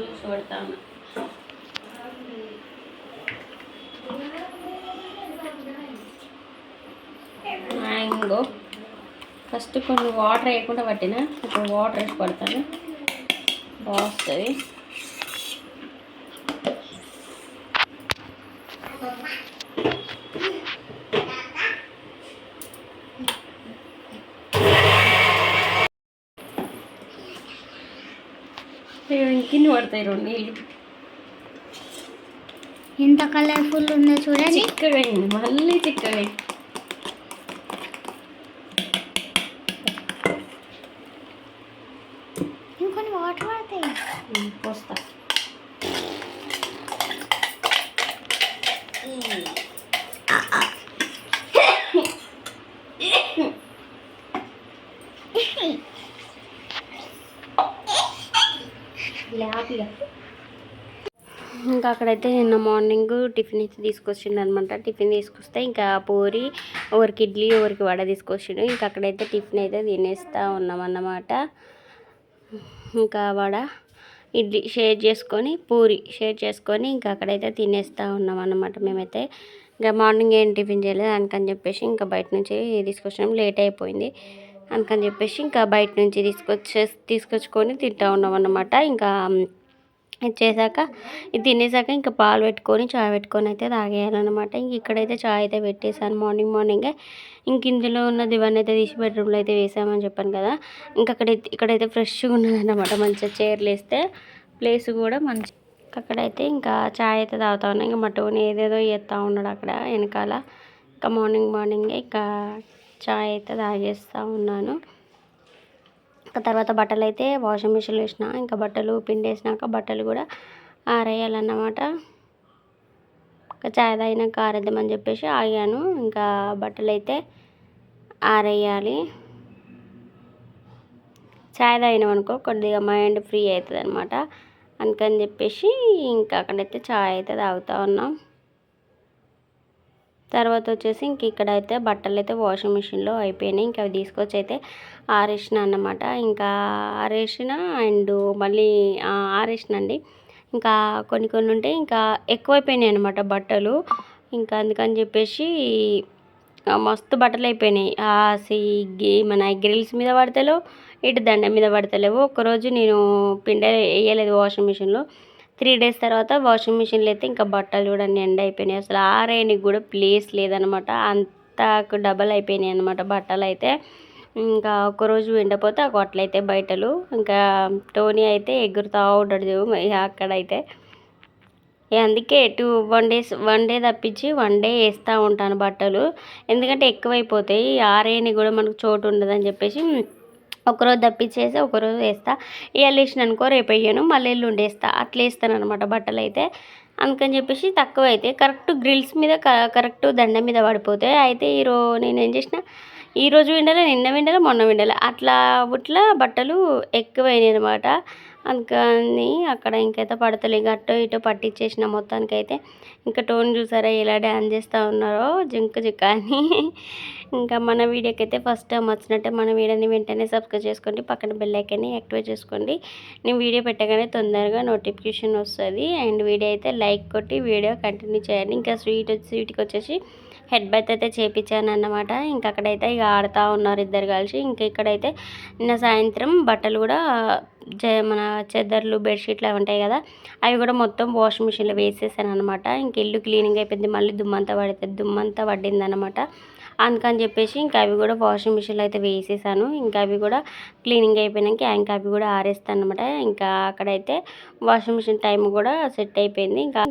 Juice పడతాను mango. First కొన్ని water వేయకుండా పట్టిన. ఇప్పుడు వాటర్ వేసి పడతాను. బాగుస్తుంది కింద పడతాయి రెండు నీళ్ళు. ఎంత కలర్ఫుల్ ఉందో చూడండి. చిక్కగా అయింది మళ్ళీ చిక్కగా అయింది ఇంకొన్ని వాటర్ పడతాయి. ఉమ్, ఇట్లా హ్యాపీగా? ఇంకా అక్కడైతే నిన్న మార్నింగ్ టిఫిన్ అయితే తీసుకొచ్చిండు అనమాట టిఫిన్ తీసుకొస్తే ఇంకా పూరి ఎవరికి ఇడ్లీ ఎవరికి వడ తీసుకొచ్చిండు. ఇంకా అక్కడైతే టిఫిన్ అయితే తినేస్తూ ఉన్నాం అన్నమాట. ఇంకా వడ ఇడ్లీ షేర్ చేసుకొని పూరి షేర్ చేసుకొని ఇంకా అక్కడైతే తినేస్తూ ఉన్నాం అన్నమాట మేమైతే. ఇంకా మార్నింగ్ ఏం టిఫిన్ చేయలేదు అందుకని చెప్పేసి ఇంకా బయట నుంచి తీసుకొచ్చినాం. లేట్ అయిపోయింది. అందుకని చెప్పేసి ఇంకా బయట నుంచి తీసుకొచ్చే తీసుకొచ్చుకొని తింటా ఉన్నాం అన్నమాట ఇంకా ఇది చేశాక ఇది తినేసాక ఇంకా పాలు పెట్టుకొని చాయ్ పెట్టుకొని అయితే తాగేయాలన్నమాట. ఇంక ఇక్కడైతే చాయ్ అయితే పెట్టేశాను మార్నింగ్ మార్నింగే. ఇంక ఇందులో ఉన్నది దివాన్ అయితే తీసి బెడ్రూమ్లో అయితే వేసామని చెప్పాను కదా. ఇంకా అక్కడ ఇక్కడైతే ఫ్రెష్గా ఉన్నదన్నమాట. మంచిగా చైర్లు వేస్తే ప్లేస్ కూడా మంచి అక్కడైతే ఇంకా చాయ్ అయితే తాగుతా ఉన్నా. ఇంకా మా ఏదేదో చేస్తూ ఉన్నాడు అక్కడ వెనకాల. ఇంకా మార్నింగ్ మార్నింగే ఇంకా చాయ్ అయితే తాగేస్తూ ఉన్నాను. ఇంకా తర్వాత బట్టలు అయితే వాషింగ్ మిషన్లో వేసిన ఇంకా బట్టలు పిండేసినాక బట్టలు కూడా ఆరేయాలన్నమాట. ఇంకా చాయ్ తాగినాక ఆరేద్దామని చెప్పేసి ఆగాను. ఇంకా బట్టలు అయితే ఆరేయాలి. చాయ్ తాగినాం అనుకో కొద్దిగా మైండ్ ఫ్రీ అవుతుంది అనమాట అందుకని చెప్పేసి ఇంకా అక్కడైతే చాయ్ అయితే తాగుతూ ఉన్నాం. తర్వాత వచ్చేసి ఇంక ఇక్కడైతే బట్టలు అయితే వాషింగ్ మిషన్లో అయిపోయినాయి. ఇంకా అవి తీసుకొచ్చి అయితే ఆరేసిన అన్నమాట. ఇంకా ఆరేసిన అండ్ మళ్ళీ ఆ, ఆరేసినండి. ఇంకా కొన్ని కొన్ని ఉంటే ఇంకా ఎక్కువైపోయినాయి అనమాట బట్టలు. ఇంకా అందుకని చెప్పేసి మస్తు బట్టలు అయిపోయినాయి ఆ సి మన గ్రిల్స్ మీద పడతలేవు ఇటు దండ మీద పడతలేవు. ఒక్కరోజు నేను పిండ వేయలేదు వాషింగ్ మిషన్లో. త్రీ డేస్ తర్వాత వాషింగ్ మిషన్లో అయితే ఇంకా బట్టలు కూడా ఎండ అయిపోయినాయి. అసలు ఆరేయడానికి కూడా ప్లేస్ లేదనమాట. అంతకు డబల్ అయిపోయినాయి అనమాట బట్టలు అయితే. ఇంకా ఒకరోజు ఎండపోతే ఒక అట్లయితే బయటలు. ఇంకా టోనీ అయితే ఎగురుతూ ఉంటాడు అక్కడైతే. అందుకే two one days one day తప్పించి వన్ డే వేస్తూ ఉంటాను బట్టలు. ఎందుకంటే ఎక్కువైపోతాయి. ఆరేని కూడా మనకు చోటు ఉండదని చెప్పేసి ఒకరోజు తప్పించేసి ఒకరోజు వేస్తా. ఇవాళ వేసిన అనుకో రేపు వేయను మళ్ళీ ఎల్లుండి వేస్తా. అట్లా వేస్తాను అనమాట బట్టలు అయితే. అందుకని చెప్పేసి తక్కువ అయితే కరెక్ట్ గ్రిల్స్ మీద క- కరెక్ట్ దండ మీద పడిపోతాయి అయితే ఈరో నేను ఏం చేసిన ఈరోజు విండలే నిన్న విండలే మొన్న విండలే. అట్లా ఇట్లా బట్టలు ఎక్కువైనాయి అనమాట అందుకని అక్కడ ఇంకైతే పడతలే. ఇక ఇటు ఇటో పట్టించేసిన మొత్తానికైతే. ఇంకా టోన్ చూసారా ఎలా డ్యాన్స్ చేస్తూ ఉన్నారో జింక్ జిక్క అని. ఇంకా మన వీడియోకి అయితే ఫస్ట్ టైం వచ్చినట్టే మన వీడియోని వెంటనే సబ్స్క్రైబ్ చేసుకోండి. పక్కన బెల్ ఐకాన్ని యాక్టివేట్ చేసుకోండి. నేను వీడియో పెట్టగానే తొందరగా నోటిఫికేషన్ వస్తుంది. అండ్ వీడియో అయితే లైక్ కొట్టి వీడియో కంటిన్యూ చేయండి. ఇంకా స్వీట్ స్వీట్కి వచ్చేసి హెడ్ బైత్ అయితే చేపించాను అన్నమాట. ఇంకా అక్కడైతే ఇక ఆడుతూ ఉన్నారు ఇద్దరు కలిసి. ఇంకా ఇక్కడైతే నిన్న సాయంత్రం బట్టలు కూడా మన చెద్దర్లు బెడ్షీట్లు అవి ఉంటాయి కదా అవి కూడా మొత్తం వాషింగ్ మిషన్లో వేసేసాను అనమాట ఇంక ఇల్లు క్లీనింగ్ అయిపోయింది మళ్ళీ దుమ్మంతా పడితే దుమ్మంతా పడింది అనమాట అందుకని చెప్పేసి ఇంకా అవి కూడా వాషింగ్ మిషన్లో అయితే వేసేసాను. ఇంకా అవి కూడా క్లీనింగ్ అయిపోయినాక ఇంకా అవి కూడా ఆరేస్తాను అనమాట ఇంకా అక్కడైతే వాషింగ్ మిషన్ టైం కూడా సెట్ అయిపోయింది. ఇంకా